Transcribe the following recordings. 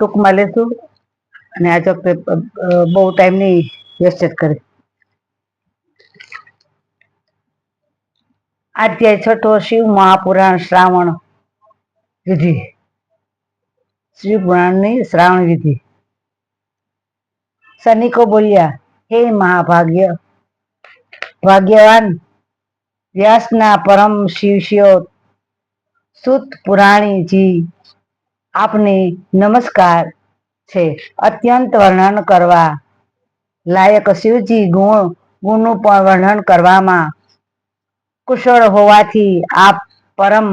ટૂંકમાં લેશું અને આ વખતે બહુ ટાઈમ નહીં વેસ્ટેજ કરી. અધ્યાય છઠ્ઠો શિવ મહાપુરાણ શ્રાવણ વિધિ. શિવ શ્રાવણ વિધિ. સૈનિકો બોલ્યા, હે મહાભાગ્ય, ભાગ્યવાન, વ્યાસના પરમ શિષ્યો, સુત પુરાણીજી આપને નમસ્કાર છે. અત્યંત વર્ણન કરવા લાયક શિવજી ગુણ, ગુણનું પણ વર્ણન કરવામાં કુશળ હોવાથી આપ પરમ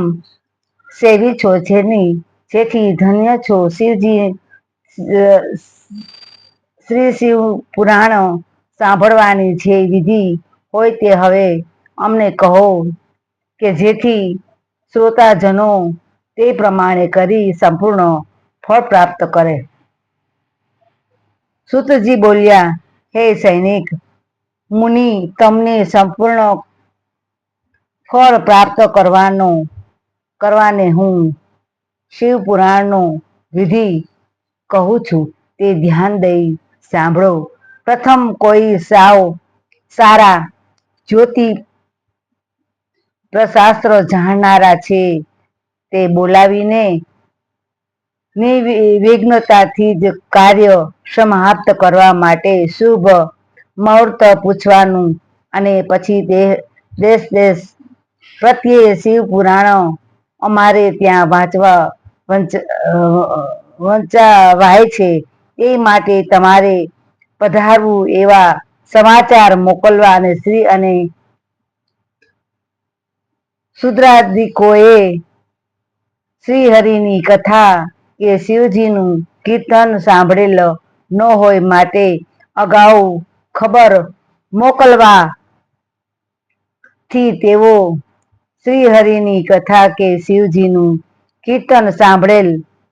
સેવી છો જેની, જેથી ધન્ય છો શિવજી શ્રી શિવ પુરાણ સાંભળવાની જે વિધિ હોય તે હવે અમને કહો કે જેથી શ્રોતાજનો તે પ્રમાણે કરી સંપૂર્ણ ફળ પ્રાપ્ત કરે. સુતજી બોલ્યા, હે સૈનિક, મુનિ, તમને સંપૂર્ણ ફળ પ્રાપ્ત કરવાનો, કરવાને હું શિવ પુરાણનો વિધિ કહું છું. તે ધ્યાન દઈ સાંભળો. પ્રથમ કોઈ સાવ, સારા જ્યોતિ પ્રશાસ્ત્ર જાણનારા છે. તે બોલાવીને નિર્વિઘ્નતાથી જ કાર્ય સમાપ્ત કરવા માટે શુભ મુહૂર્ત પૂછવાનું અને પછી દેશ દેશ પ્રત્યે શિવ પુરાણ અમારે ત્યાં વાંચવા વંચાવાય છે. એ માટે તમારે પધારવું એવા સમાચાર મોકલવા અને શ્રી અને શુદ્રાદિકોએ શ્રી હરિની કથા કે શિવજીનું કીર્તન સાંભળેલ ન હોય માટે અગાઉ ખબર મોકલવા થી તેઓ શ્રી હરિની કથા કે શિવજીનું કીર્તન સાંભળેલ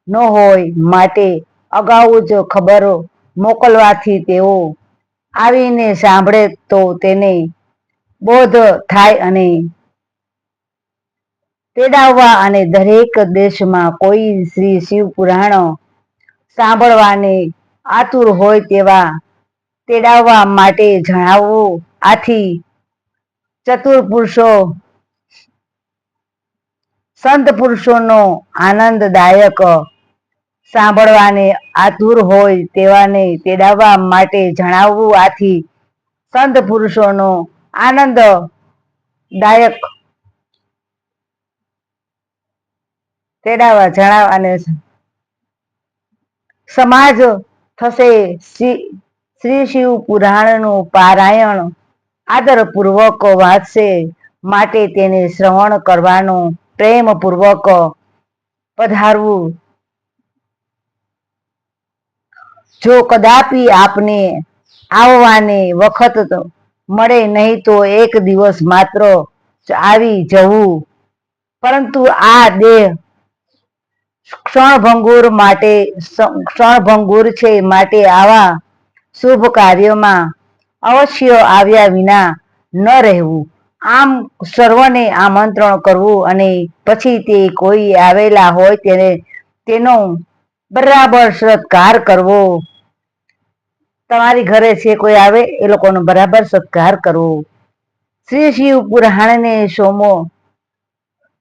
ન હોય માટે અગાઉ જ ખબર મોકલવાથી તેઓ આવીને સાંભળે તો તેને બોધ થાય અને તેડાવવા અને દરેક દેશમાં કોઈ શ્રી શિવ પુરાણો સાંભળવાને આતુર હોય તેવા તેડાવવા માટે જણાવવું આથી ચતુર પુરુષો, સંત પુરુષોનો આનંદદાયક સાંભળવાને આતુર હોય તેવાને તેડાવવા માટે જણાવવું આથી સંત પુરુષોનો આનંદદાયક તેડાવવા જણાવવાને સમાજ થશે. શ્રી શિવ પુરાણનું પારાયણ આદરપૂર્વક વાંચશે. માટે તેને શ્રવણ કરવાનું પ્રેમપૂર્વક પધારવું. જો કદાપી આપને આવવાને વખત મળે નહીં તો એક દિવસ માત્ર આવી જવું. પરંતુ આ દેહ ક્ષણભંગુર માટે ક્ષણભંગુર છે માટે આવા શુભ કાર્યમાં અવશ્ય આવ્યા વિના ન રહેવું. આમ સર્વને આમંત્રણ કરવું અને પછી તે કોઈ આવેલા હોય તેને, તેનો બરાબર સત્કાર કરવો. તમારી ઘરે છે કોઈ આવે એ લોકોનો બરાબર સત્કાર કરવો. શ્રી શિવ પુરાણને સોમો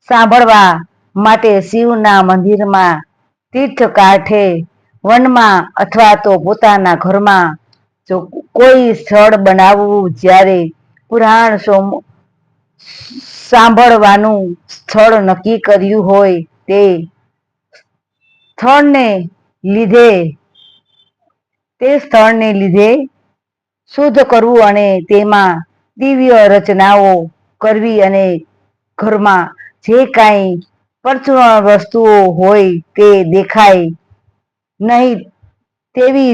સાંભળવા માટે શિવના મંદિરમાં તીર્થ કાંઠે વનમાં અથવા તો પોતાના ઘરમાં જો કોઈ સ્થળ બનાવવું જ્યારે પુરાણ સાંભળવાનું સ્થળ નક્કી કર્યું હોય તે સ્થળને લીધે, તે સ્થળને લીધે શુદ્ધ કરવું અને તેમાં દિવ્ય રચનાઓ કરવી અને ઘરમાં જે કાંઈ પરચુરણ વસ્તુઓ હોય તે દેખાય, નહીં, તેવી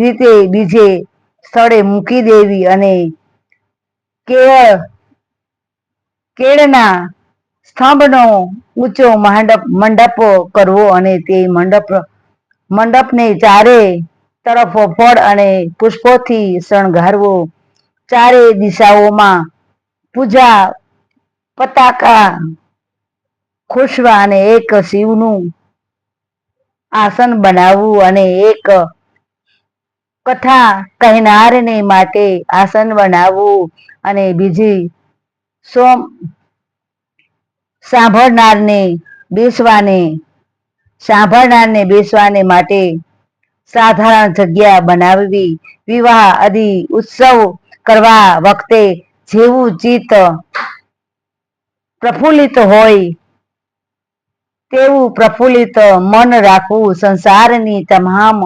રીતે બીજે સ્થળે મૂકી દેવી અને કેળ કેળના સ્તંભનો ઊંચો મંડપ મંડપ કરવો અને તે મંડપ, મંડપને ચારે તરફ ફળ અને પુષ્પોથી શણગારવો. ચારે દિશાઓમાં પૂજા, પતાકા ખુશવા અને એક શિવનું આસન બનાવવું અને એક કથા કહેનારને માટે આસન બનાવવું અને બીજી સોમ સાંભળનારને બેસવાને સાંભળનારને બેસવાને માટે સાધારણ જગ્યા બનાવવી, વિવાહ આદિ ઉત્સવ કરવા વખતે જેવું ચિત્ત પ્રફુલ્લિત હોય તેવું પ્રફુલ્લિત મન રાખવું સંસારની તમામ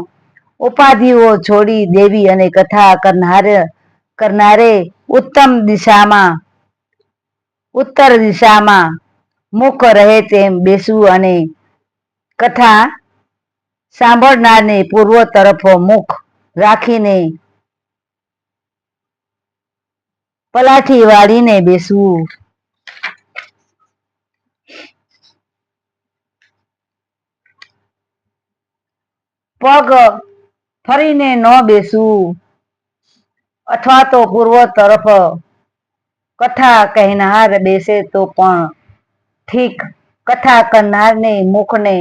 ઉપાધિઓ છોડી દેવી અને કથા કરનાર કરનારે ઉત્તમ દિશામાં ઉત્તર દિશામાં મુખ રહે તેમ બેસવું અને કથા સાંભળનારને પૂર્વ તરફ મુખ રાખીને પલાઠી વાળીને બેસવું. પગ ફરીને ન બેસવું અથવા તો પૂર્વ તરફ કથા કહેનાર બેસે તો પણ. ઠીક, કથા કરનારને મુખને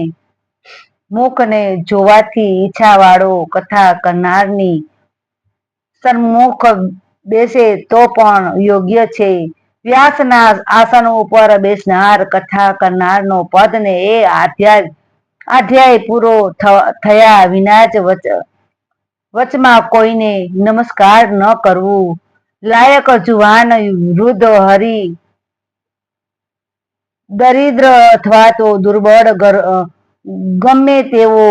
મુખને જોવાથી ઈચ્છાવાળો કથા કરનારની સન્મુખ બેસે તો પણ યોગ્ય છે. વ્યાસના આસન ઉપર બેસનાર કથા કરનારનો પદને એ અધ્યાય અધ્યાય પૂરો થયા વિના જ વચ, વચમાં કોઈને નમસ્કાર ન કરવું. લાયક જુવાન વૃદ્ધ હરી, દરિદ્ર અથવા તો દુર્બળ ગમે તેવો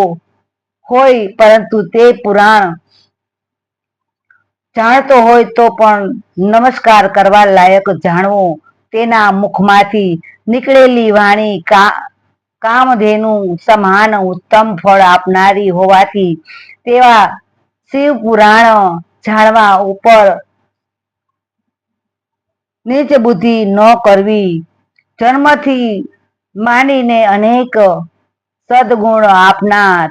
હોય પરંતુ તે પુરાણ જાણતો હોય તો પણ નમસ્કાર કરવા લાયક જાણવો. તેના મુખમાંથી નીકળેલી વાણી કામધેનુ સમાન ઉત્તમ ફળ આપનારી હોવાથી તેવા શિવ પુરાણ જાણવા ઉપર નીચ બુદ્ધિ ન કરવી. જન્મથી માનીને અનેક સદગુણ આપનાર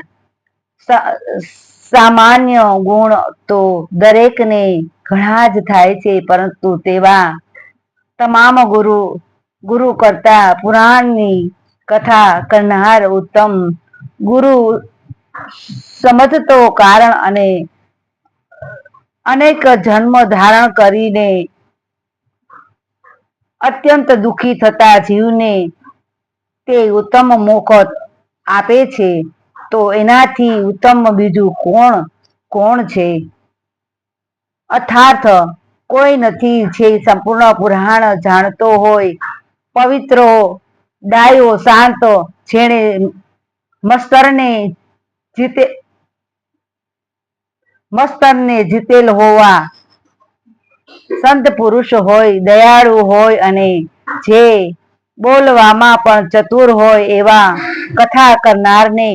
સામાન્ય ગુણ તો દરેકને ઘણા જ થાય છે, પરંતુ તેવા તમામ ગુરુ ગુરુ કરતા પુરાણની કથા કરનાર ઉત્તમ ગુરુ સમજતો કારણ અને અનેક જન્મ ધારણ કરીને અત્યંત દુઃખી થતા જીવને તે ઉત્તમ મોકત આપે છે. તો એનાથી ઉત્તમ બીજું કોણ કોણ છે? અર્થાર્થ કોઈ નથી જે સંપૂર્ણ પુરાણ જાણતો હોય. પવિત્રો ડાયો, શાંત, જેણે મસ્તરને જીતે, મસ્તરને જીતેલ હોવા સંત પુરુષ હોય, દયાળુ હોય અને જે બોલવામાં પણ ચતુર હોય એવા કથા કરનારને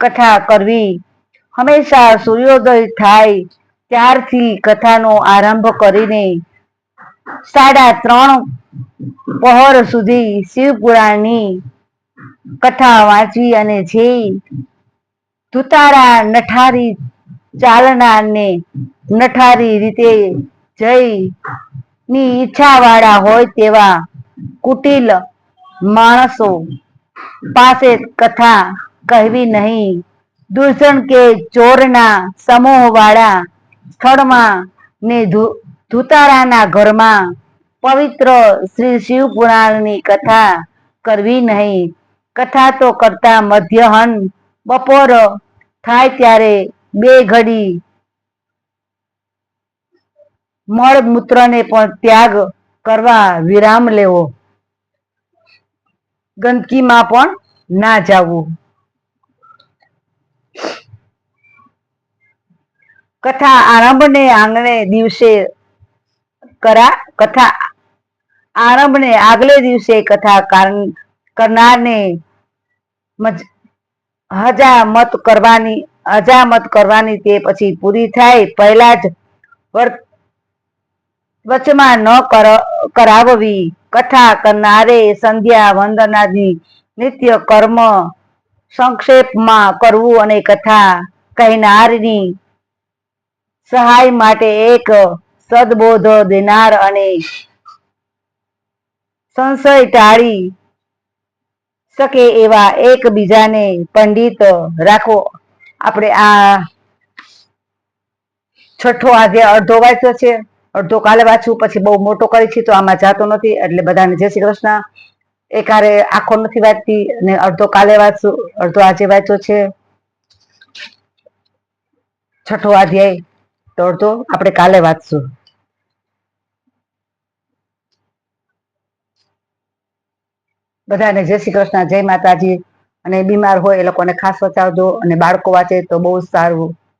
કથા કરવી હંમેશા સૂર્યોદય થાય ત્યારથી કથાનો આરંભ કરીને સાડા ત્રણ પહોર સુધી શિવપુરાણની કથા વાંચી અને જે તુતારા નઠારી ચાલનારને નઠારી રીતે જઈ ની ઈચ્છા વાળા હોય તેવા કુટિલ માણસો પાસે કથા કહેવી નહીં. દૂષણ કે ચોરના સમૂહ વાળા સ્થળમાં ને ધુતારાના ઘરમાં પવિત્ર શ્રી શિવ પુરાણની કથા કરવી નહીં. કથા તો કરતા મધ્યહન બપોર થાય ત્યારે બે ઘડી મળમૂત્રને પણ ત્યાગ કરવા વિરામ લેવો. ગંદકીમાં પણ ના જવું. કથા આરંભને આંગણે દિવસે કરા, કથા આરંભને આગલે દિવસે કથા કરનારને હજામત કરવાની હજામત કરવાની તે પછી પૂરી થાય પહેલા જ વચમાં ન કરાવવી. કથા કરનારે સંધ્યા વંદનાની નિત્ય કર્મ સંક્ષેપમાં કરવું અને કથા કહેનારની સહાય માટે એક સદબોધ દેનાર અને સંશય ટાળી શકે એવા એકબીજાને પંડિત રાખો. આપણે આ છઠ્ઠો આજે અડધો વાંચ્યો છે. અડધો કાલે વાંચ્યું પછી બહુ મોટો કરી છે તો આમાં જાતો નથી. એટલે બધાને જય શ્રી કૃષ્ણ. એકારે આખો નથી વાંચતી અને અડધો કાલે વાંચશું અડધો આજે વાંચ્યો છે. છઠ્ઠો અધ્યાય તો અડધો આપણે કાલે વાંચશું. બધાને જય શ્રી કૃષ્ણ, જય માતાજી. અને બીમાર હોય એ લોકોને ખાસ બચાવજો અને બાળકો વાંચે તો બહુ સારું.